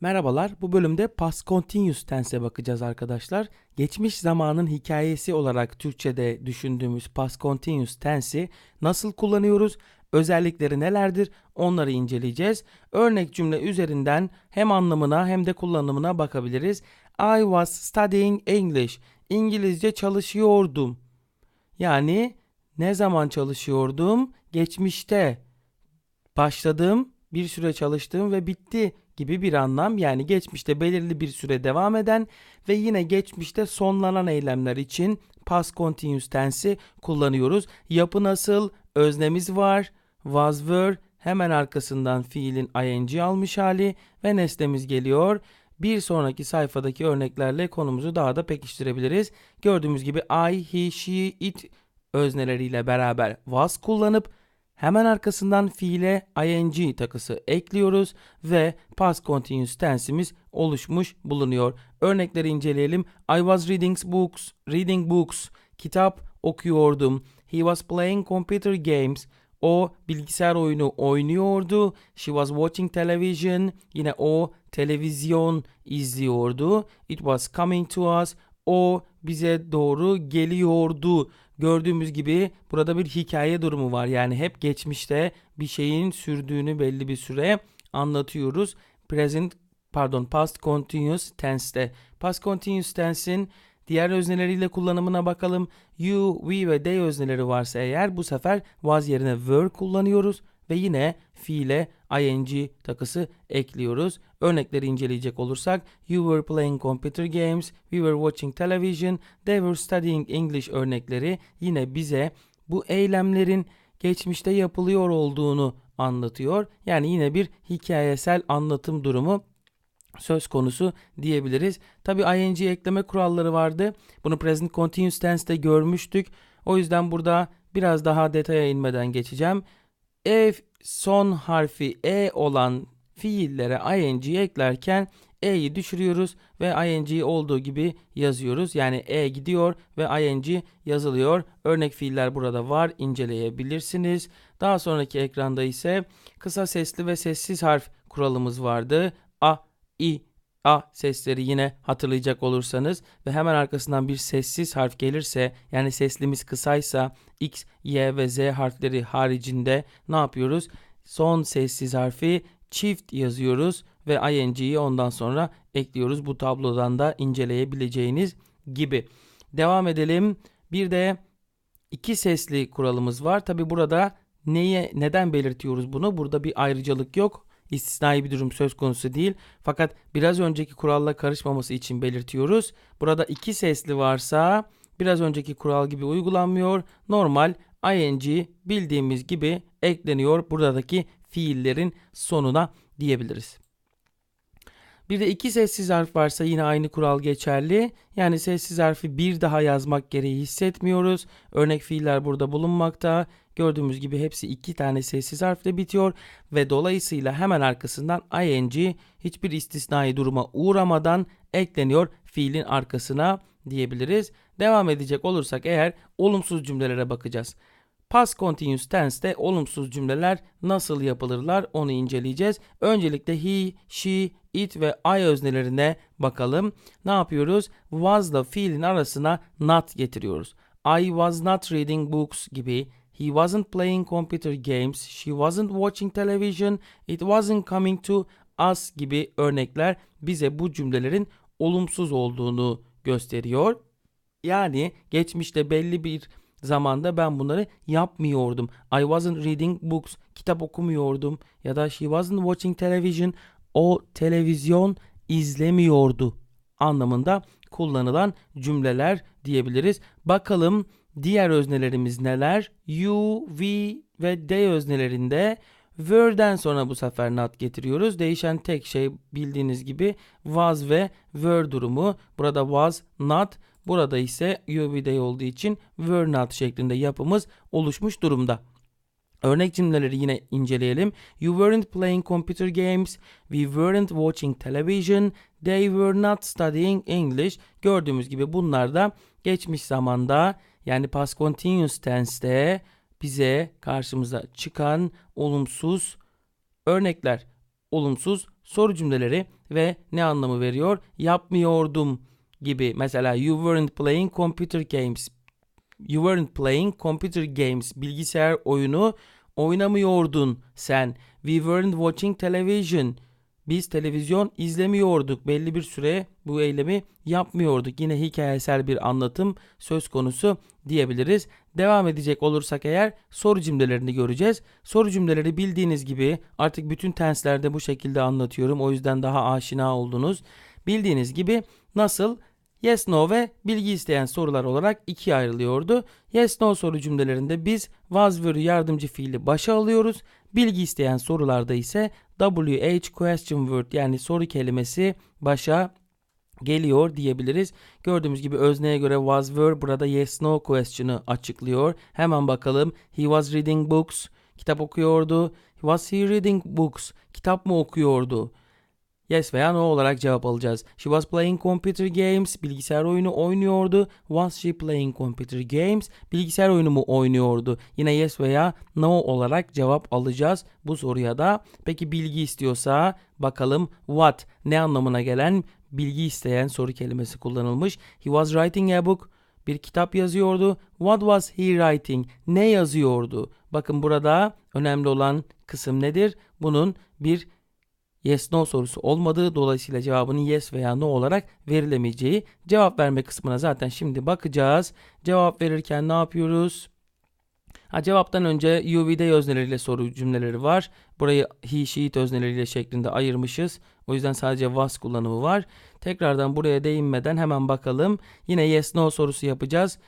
Merhabalar. Bu bölümde past continuous tense'e bakacağız arkadaşlar. Geçmiş zamanın hikayesi olarak Türkçe'de düşündüğümüz past continuous tense'i nasıl kullanıyoruz? Özellikleri nelerdir? Onları inceleyeceğiz. Örnek cümle üzerinden hem anlamına hem de kullanımına bakabiliriz. I was studying English. İngilizce çalışıyordum. Yani ne zaman çalışıyordum? Geçmişte başladım, bir süre çalıştım ve bitti gibi bir anlam. Yani geçmişte belirli bir süre devam eden ve yine geçmişte sonlanan eylemler için past continuous tense'i kullanıyoruz. Yapı nasıl? Öznemiz var. Was were hemen arkasından fiilin ing almış hali ve nesnemiz geliyor. Bir sonraki sayfadaki örneklerle konumuzu daha da pekiştirebiliriz. Gördüğümüz gibi I, he, she, it özneleriyle beraber was kullanıp Hemen arkasından fiile ing takısı ekliyoruz ve past continuous tense'imiz oluşmuş bulunuyor. Örnekleri inceleyelim. I was reading books, reading books. Kitap okuyordum. He was playing computer games. O bilgisayar oyunu oynuyordu. She was watching television. Yine o televizyon izliyordu. It was coming to us. O bize doğru geliyordu. Gördüğümüz gibi burada bir hikaye durumu var. Yani hep geçmişte bir şeyin sürdüğünü belli bir süre anlatıyoruz. Present pardon past continuous tense'te. Past continuous tense'in diğer özneleriyle kullanımına bakalım. You, we ve they özneleri varsa eğer bu sefer was yerine were kullanıyoruz ve yine fiile ing takısı ekliyoruz. Örnekleri inceleyecek olursak you were playing computer games, we were watching television, they were studying English örnekleri yine bize bu eylemlerin geçmişte yapılıyor olduğunu anlatıyor. Yani yine bir hikayesel anlatım durumu söz konusu diyebiliriz. Tabi ing ekleme kuralları vardı. Bunu present continuous tense'te görmüştük. O yüzden burada biraz daha detaya inmeden geçeceğim. E son harfi e olan fiillere ing eklerken e'yi düşürüyoruz ve ing olduğu gibi yazıyoruz. Yani e gidiyor ve ing yazılıyor. Örnek fiiller burada var inceleyebilirsiniz. Daha sonraki ekranda ise kısa sesli ve sessiz harf kuralımız vardı. A, i, a sesleri yine hatırlayacak olursanız ve hemen arkasından bir sessiz harf gelirse yani seslimiz kısaysa x, y ve z harfleri haricinde ne yapıyoruz? Son sessiz harfi çift yazıyoruz ve ing'yi ondan sonra ekliyoruz. Bu tablodan da inceleyebileceğiniz gibi. Devam edelim. Bir de iki sesli kuralımız var. Tabi burada neye neden belirtiyoruz bunu? Burada bir ayrıcalık yok istisnai bir durum söz konusu değil. Fakat biraz önceki kuralla karışmaması için belirtiyoruz. Burada iki sesli varsa biraz önceki kural gibi uygulanmıyor. Normal ing bildiğimiz gibi ekleniyor buradaki fiillerin sonuna diyebiliriz. Bir de iki sessiz harf varsa yine aynı kural geçerli. Yani sessiz harfi bir daha yazmak gereği hissetmiyoruz. Örnek fiiller burada bulunmakta. Gördüğümüz gibi hepsi iki tane sessiz harfle bitiyor ve dolayısıyla hemen arkasından ing hiçbir istisnai duruma uğramadan ekleniyor fiilin arkasına diyebiliriz. Devam edecek olursak eğer olumsuz cümlelere bakacağız. Past continuous tense'te olumsuz cümleler nasıl yapılırlar onu inceleyeceğiz. Öncelikle he, she, it ve I öznelerine bakalım. Ne yapıyoruz? Was'la fiilin arasına not getiriyoruz. I was not reading books gibi He wasn't playing computer games. She wasn't watching television. It wasn't coming to us gibi örnekler bize bu cümlelerin olumsuz olduğunu gösteriyor. Yani geçmişte belli bir zamanda ben bunları yapmıyordum. I wasn't reading books. Kitap okumuyordum. Ya da she wasn't watching television. O televizyon izlemiyordu anlamında kullanılan cümleler diyebiliriz. Bakalım diğer öznelerimiz neler? You, we ve they öznelerinde were'den sonra bu sefer not getiriyoruz. Değişen tek şey bildiğiniz gibi was ve were durumu. Burada was, not. Burada ise you, we, they olduğu için were not şeklinde yapımız oluşmuş durumda. Örnek cümleleri yine inceleyelim. You weren't playing computer games. We weren't watching television. They were not studying English. Gördüğümüz gibi bunlar da geçmiş zamanda yani past continuous tense'te bize karşımıza çıkan olumsuz örnekler, olumsuz soru cümleleri ve ne anlamı veriyor? Yapmıyordum gibi. Mesela you weren't playing computer games. You weren't playing computer games. Bilgisayar oyunu oynamıyordun sen. We weren't watching television. Biz televizyon izlemiyorduk. Belli bir süre bu eylemi yapmıyorduk. Yine hikayesel bir anlatım söz konusu diyebiliriz. Devam edecek olursak eğer soru cümlelerini göreceğiz. Soru cümleleri bildiğiniz gibi artık bütün tenslerde bu şekilde anlatıyorum. O yüzden daha aşina oldunuz. Bildiğiniz gibi nasıl yes no ve bilgi isteyen sorular olarak ikiye ayrılıyordu. Yes no soru cümlelerinde biz was were yardımcı fiili başa alıyoruz. Bilgi isteyen sorularda ise WH question word yani soru kelimesi başa geliyor diyebiliriz. Gördüğümüz gibi özneye göre was were burada yes no question'ı açıklıyor. Hemen bakalım. He was reading books. Kitap okuyordu. Was he reading books? Kitap mı okuyordu? Yes veya no olarak cevap alacağız. She was playing computer games. Bilgisayar oyunu oynuyordu. Was she playing computer games? Bilgisayar oyunu mu oynuyordu? Yine yes veya no olarak cevap alacağız bu soruya da. Peki bilgi istiyorsa bakalım what ne anlamına gelen bilgi isteyen soru kelimesi kullanılmış. He was writing a book. Bir kitap yazıyordu. What was he writing? Ne yazıyordu? Bakın burada önemli olan kısım nedir? Bunun bir yes no sorusu olmadığı dolayısıyla cevabının yes veya no olarak verilemeyeceği. Cevap verme kısmına zaten şimdi bakacağız. Cevap verirken ne yapıyoruz? Ha, cevaptan önce UV'de özneleriyle soru cümleleri var. Burayı he, she, it özneleriyle şeklinde ayırmışız. O yüzden sadece was kullanımı var. Tekrardan buraya değinmeden hemen bakalım. Yine yes no sorusu yapacağız.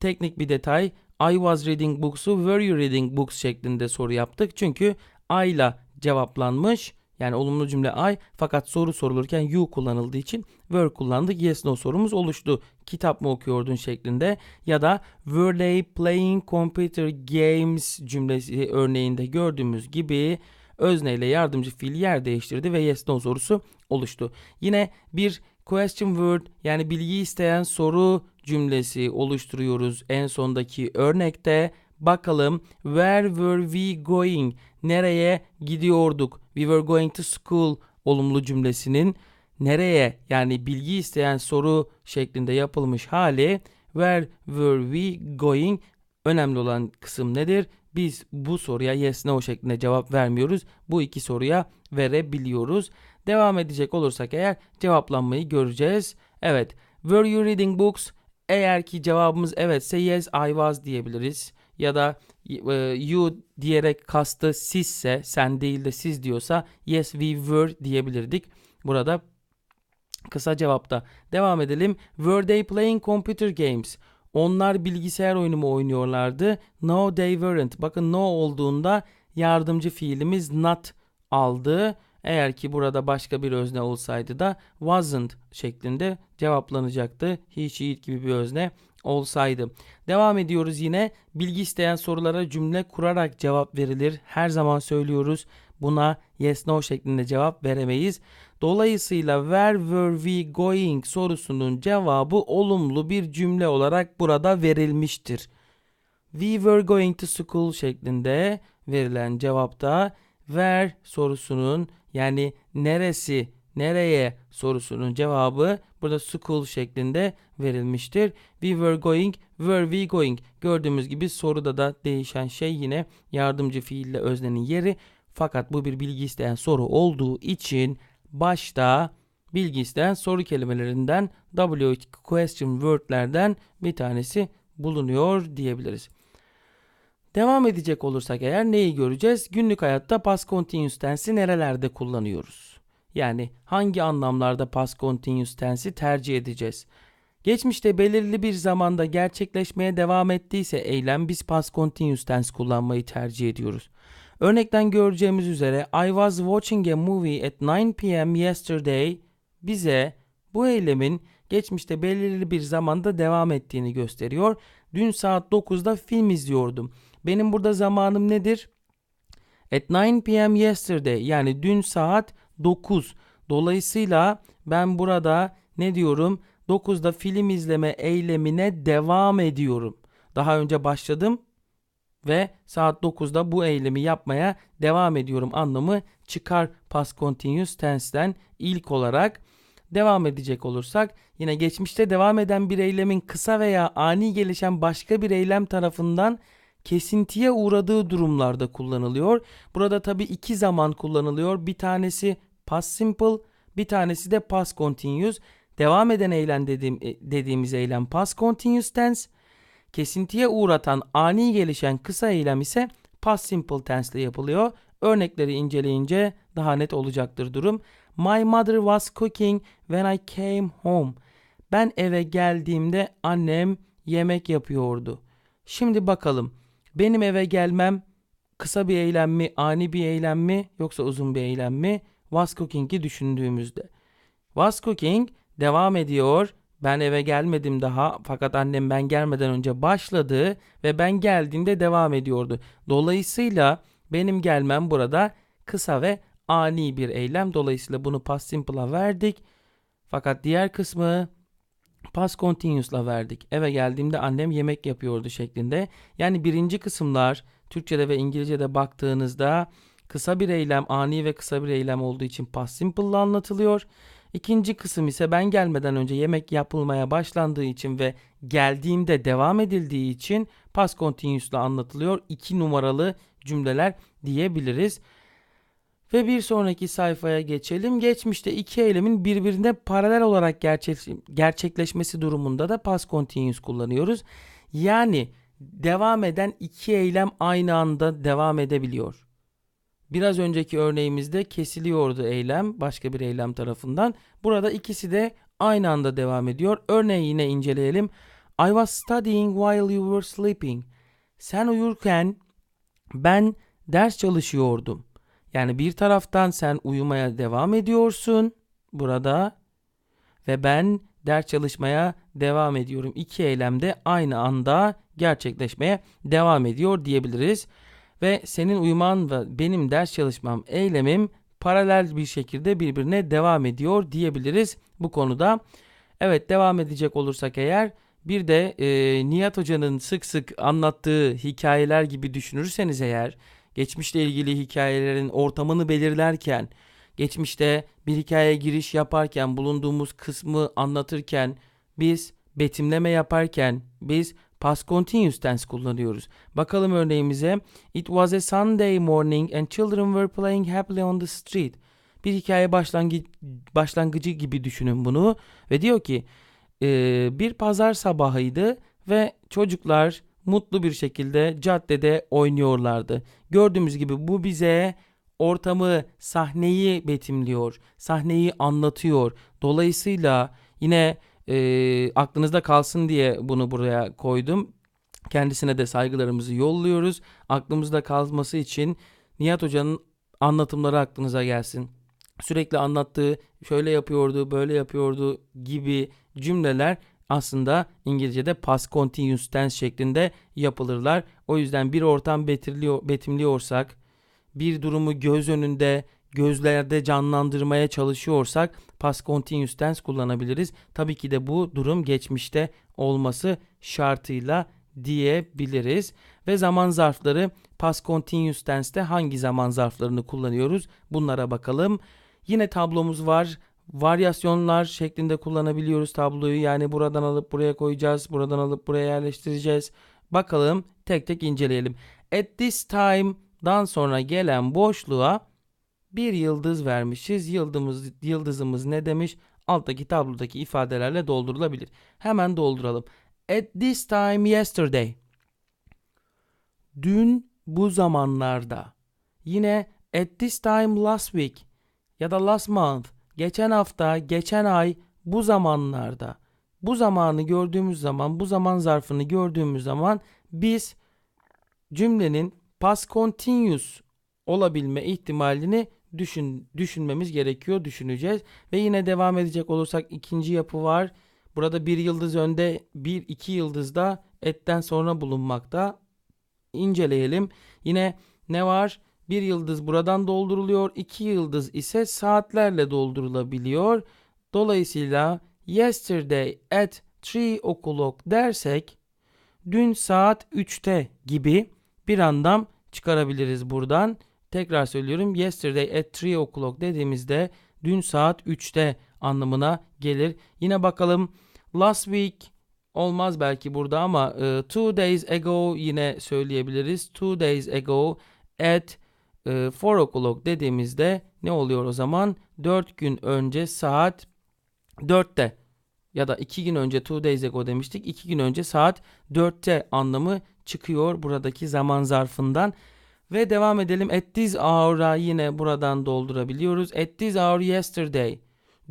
Teknik bir detay. I was reading books'u were you reading books şeklinde soru yaptık. Çünkü I ile cevaplanmış. Yani olumlu cümle I fakat soru sorulurken you kullanıldığı için were kullandık. Yes no sorumuz oluştu. Kitap mı okuyordun şeklinde ya da were they playing computer games cümlesi örneğinde gördüğümüz gibi özneyle yardımcı fiil yer değiştirdi ve yes no sorusu oluştu. Yine bir question word yani bilgi isteyen soru cümlesi oluşturuyoruz en sondaki örnekte. Bakalım where were we going? Nereye gidiyorduk? We were going to school olumlu cümlesinin nereye yani bilgi isteyen soru şeklinde yapılmış hali where were we going? Önemli olan kısım nedir? Biz bu soruya yes no şeklinde cevap vermiyoruz. Bu iki soruya verebiliyoruz. Devam edecek olursak eğer cevaplanmayı göreceğiz. Evet. Were you reading books? Eğer ki cevabımız evetse yes I was diyebiliriz. Ya da e, you diyerek kastı sizse sen değil de siz diyorsa yes we were diyebilirdik. Burada kısa cevapta. Devam edelim. Were they playing computer games? Onlar bilgisayar oyunu mu oynuyorlardı? No they weren't. Bakın no olduğunda yardımcı fiilimiz not aldı. Eğer ki burada başka bir özne olsaydı da wasn't şeklinde cevaplanacaktı. He, she, it gibi bir özne olsaydı. Devam ediyoruz yine. Bilgi isteyen sorulara cümle kurarak cevap verilir. Her zaman söylüyoruz. Buna yes no şeklinde cevap veremeyiz. Dolayısıyla where were we going sorusunun cevabı olumlu bir cümle olarak burada verilmiştir. We were going to school şeklinde verilen cevapta where sorusunun yani neresi, nereye sorusunun cevabı burada school şeklinde verilmiştir. We were going, were we going? Gördüğümüz gibi soruda da değişen şey yine yardımcı fiille öznenin yeri. Fakat bu bir bilgi isteyen soru olduğu için başta bilgi isteyen soru kelimelerinden W question word'lerden bir tanesi bulunuyor diyebiliriz. Devam edecek olursak eğer neyi göreceğiz? Günlük hayatta past continuous tense'i nerelerde kullanıyoruz? Yani hangi anlamlarda past continuous tense'i tercih edeceğiz? Geçmişte belirli bir zamanda gerçekleşmeye devam ettiyse eylem biz past continuous tense kullanmayı tercih ediyoruz. Örnekten göreceğimiz üzere I was watching a movie at 9 p.m. yesterday bize bu eylemin geçmişte belirli bir zamanda devam ettiğini gösteriyor. Dün saat 9'da film izliyordum. Benim burada zamanım nedir? At 9 p.m. yesterday yani dün saat 9. Dolayısıyla ben burada ne diyorum? 9'da film izleme eylemine devam ediyorum. Daha önce başladım ve saat 9'da bu eylemi yapmaya devam ediyorum anlamı çıkar past continuous tense'ten ilk olarak devam edecek olursak yine geçmişte devam eden bir eylemin kısa veya ani gelişen başka bir eylem tarafından kesintiye uğradığı durumlarda kullanılıyor. Burada tabi iki zaman kullanılıyor. Bir tanesi past simple, bir tanesi de past continuous. Devam eden eylem dediğim, e, dediğimiz eylem past continuous tense. Kesintiye uğratan ani gelişen kısa eylem ise past simple tense ile yapılıyor. Örnekleri inceleyince daha net olacaktır durum. My mother was cooking when I came home. Ben eve geldiğimde annem yemek yapıyordu. Şimdi bakalım. Benim eve gelmem kısa bir eylem mi, ani bir eylem mi yoksa uzun bir eylem mi? Was cooking'i düşündüğümüzde. Was cooking devam ediyor. Ben eve gelmedim daha fakat annem ben gelmeden önce başladı ve ben geldiğimde devam ediyordu. Dolayısıyla benim gelmem burada kısa ve ani bir eylem. Dolayısıyla bunu past simple'a verdik. Fakat diğer kısmı past continuous'la verdik. Eve geldiğimde annem yemek yapıyordu şeklinde. Yani birinci kısımlar Türkçe'de ve İngilizce'de baktığınızda kısa bir eylem, ani ve kısa bir eylem olduğu için past simple'la anlatılıyor. İkinci kısım ise ben gelmeden önce yemek yapılmaya başlandığı için ve geldiğimde devam edildiği için past continuous'la anlatılıyor. İki numaralı cümleler diyebiliriz. Ve bir sonraki sayfaya geçelim. Geçmişte iki eylemin birbirine paralel olarak gerçek, gerçekleşmesi durumunda da past continuous kullanıyoruz. Yani devam eden iki eylem aynı anda devam edebiliyor. Biraz önceki örneğimizde kesiliyordu eylem başka bir eylem tarafından. Burada ikisi de aynı anda devam ediyor. Örneği yine inceleyelim. I was studying while you were sleeping. Sen uyurken ben ders çalışıyordum. Yani bir taraftan sen uyumaya devam ediyorsun burada ve ben ders çalışmaya devam ediyorum. İki eylem de aynı anda gerçekleşmeye devam ediyor diyebiliriz. Ve senin uyuman ve benim ders çalışmam eylemim paralel bir şekilde birbirine devam ediyor diyebiliriz bu konuda. Evet devam edecek olursak eğer bir de e, Nihat Hoca'nın sık sık anlattığı hikayeler gibi düşünürseniz eğer geçmişle ilgili hikayelerin ortamını belirlerken, geçmişte bir hikayeye giriş yaparken, bulunduğumuz kısmı anlatırken, biz betimleme yaparken, biz past continuous tense kullanıyoruz. Bakalım örneğimize. It was a Sunday morning and children were playing happily on the street. Bir hikaye başlangı başlangıcı gibi düşünün bunu. Ve diyor ki bir pazar sabahıydı ve çocuklar mutlu bir şekilde caddede oynuyorlardı. Gördüğümüz gibi bu bize ortamı, sahneyi betimliyor, sahneyi anlatıyor. Dolayısıyla yine e, aklınızda kalsın diye bunu buraya koydum. Kendisine de saygılarımızı yolluyoruz. Aklımızda kalması için Nihat Hoca'nın anlatımları aklınıza gelsin. Sürekli anlattığı şöyle yapıyordu, böyle yapıyordu gibi cümleler aslında İngilizce'de past continuous tense şeklinde yapılırlar. O yüzden bir ortam betimliyorsak, bir durumu göz önünde, gözlerde canlandırmaya çalışıyorsak past continuous tense kullanabiliriz. Tabii ki de bu durum geçmişte olması şartıyla diyebiliriz. Ve zaman zarfları past continuous tense'te hangi zaman zarflarını kullanıyoruz? Bunlara bakalım. Yine tablomuz var varyasyonlar şeklinde kullanabiliyoruz tabloyu. Yani buradan alıp buraya koyacağız. Buradan alıp buraya yerleştireceğiz. Bakalım tek tek inceleyelim. At this time'dan sonra gelen boşluğa bir yıldız vermişiz. Yıldızımız, yıldızımız ne demiş? Alttaki tablodaki ifadelerle doldurulabilir. Hemen dolduralım. At this time yesterday. Dün bu zamanlarda. Yine at this time last week ya da last month geçen hafta, geçen ay, bu zamanlarda, bu zamanı gördüğümüz zaman, bu zaman zarfını gördüğümüz zaman biz cümlenin past continuous olabilme ihtimalini düşün, düşünmemiz gerekiyor, düşüneceğiz. Ve yine devam edecek olursak ikinci yapı var. Burada bir yıldız önde, bir iki yıldız da etten sonra bulunmakta. İnceleyelim. Yine ne var? Bir yıldız buradan dolduruluyor. iki yıldız ise saatlerle doldurulabiliyor. Dolayısıyla yesterday at 3 o'clock dersek dün saat 3'te gibi bir anlam çıkarabiliriz buradan. Tekrar söylüyorum. Yesterday at 3 o'clock dediğimizde dün saat 3'te anlamına gelir. Yine bakalım last week olmaz belki burada ama e, two days ago yine söyleyebiliriz. Two days ago at e, 4 o'clock dediğimizde ne oluyor o zaman? 4 gün önce saat 4'te ya da 2 gün önce two days ago demiştik. 2 gün önce saat 4'te anlamı çıkıyor buradaki zaman zarfından. Ve devam edelim. At this hour'a yine buradan doldurabiliyoruz. At this hour yesterday.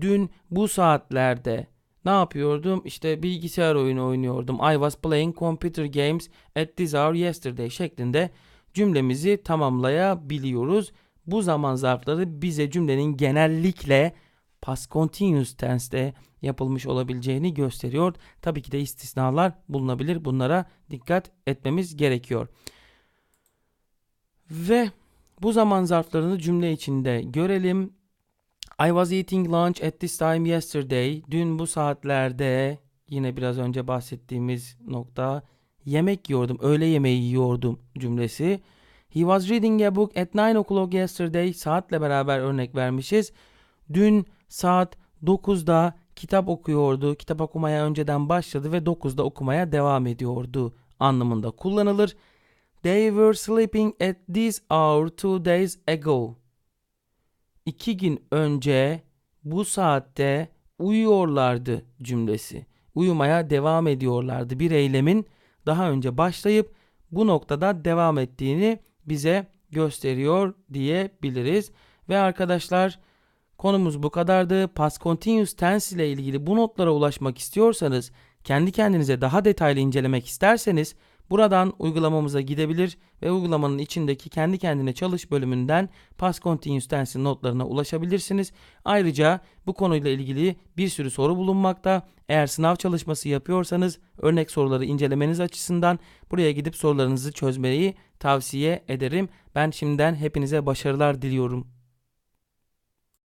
Dün bu saatlerde ne yapıyordum? İşte bilgisayar oyunu oynuyordum. I was playing computer games at this hour yesterday şeklinde cümlemizi tamamlayabiliyoruz. Bu zaman zarfları bize cümlenin genellikle past continuous tense'te yapılmış olabileceğini gösteriyor. Tabii ki de istisnalar bulunabilir. Bunlara dikkat etmemiz gerekiyor. Ve bu zaman zarflarını cümle içinde görelim. I was eating lunch at this time yesterday. Dün bu saatlerde yine biraz önce bahsettiğimiz nokta yemek yiyordum. Öğle yemeği yiyordum cümlesi. He was reading a book at 9 o'clock yesterday. Saatle beraber örnek vermişiz. Dün saat 9'da kitap okuyordu. Kitap okumaya önceden başladı ve 9'da okumaya devam ediyordu anlamında kullanılır. They were sleeping at this hour two days ago. İki gün önce bu saatte uyuyorlardı cümlesi. Uyumaya devam ediyorlardı. Bir eylemin daha önce başlayıp bu noktada devam ettiğini bize gösteriyor diyebiliriz. Ve arkadaşlar konumuz bu kadardı. Past continuous tense ile ilgili bu notlara ulaşmak istiyorsanız, kendi kendinize daha detaylı incelemek isterseniz Buradan uygulamamıza gidebilir ve uygulamanın içindeki kendi kendine çalış bölümünden Past Continuous Tense'in notlarına ulaşabilirsiniz. Ayrıca bu konuyla ilgili bir sürü soru bulunmakta. Eğer sınav çalışması yapıyorsanız örnek soruları incelemeniz açısından buraya gidip sorularınızı çözmeyi tavsiye ederim. Ben şimdiden hepinize başarılar diliyorum.